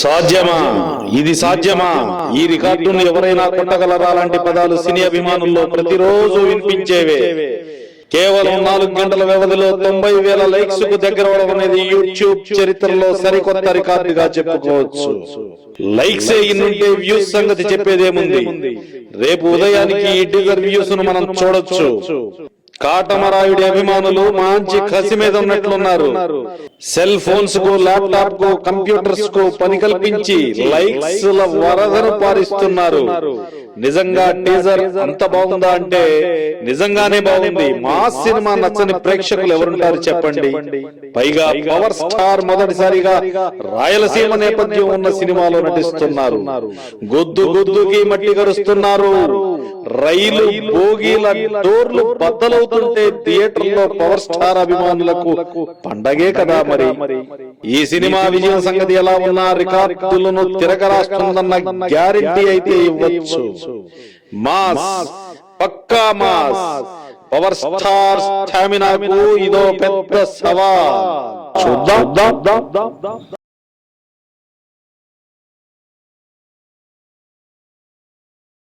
సాధ్యమా? ఇది సాధ్యమా? ఈ రికార్డును ఎవరైనా కొట్టగలరా? లాంటి పదాలు సినీ అభిమానుల్లో ప్రతిరోజు వినిపించేవే. కేవలం నాలుగు గంటల వ్యవధిలో తొంభై వేల లైక్స్కు దగ్గర అనేది యూట్యూబ్ చరిత్రలో సరికొత్త రికార్డుగా చెప్పుకోవచ్చు. లైక్స్ ఇన్నుంటే వ్యూస్ సంగతి చెప్పేదేముంది? రేపు ఉదయానికి ఈ డిగర్ వ్యూస్ను మనం చూడొచ్చు. కాటమరాయుడి అభిమానులు మంచి కసి మీద ఉన్నట్లున్నారు సెల్ ఫోన్స్కు ల్యాప్టాప్కు కంప్యూటర్స్కు పని కల్పించి లైక్స్ వరదను పారిస్తున్నారు. నిజంగా టీజర్ అంత బాగుందా అంటే నిజంగానే బాగుంది. మా సినిమా నచ్చని ప్రేక్షకులు ఎవరుంటారు చెప్పండి. పైగా పవర్ స్టార్ మొదటిసారిగా రాయలసీమ నేపథ్యం ఉన్న సినిమాలో నటిస్తున్నారు. గొద్దు గొద్దుకి మట్టి గరుస్తున్నారు. రైలు బోగీల డోర్లు బద్దలవుతుంటే థియేటర్లో పవర్ స్టార్ అభిమానులకు పండగే కదా మరి. ఈ సినిమా విజయం సంగతి ఎలా ఉన్నా రికార్డులను తిరగరాస్తుందన్న గ్యారెంటీ అయితే ఇవ్వచ్చు. మాస్. పక్కా మాస్. పవర్ స్టార్ స్టామినాకు ఇదో పెద్ద సవాల్. చూద్దాం.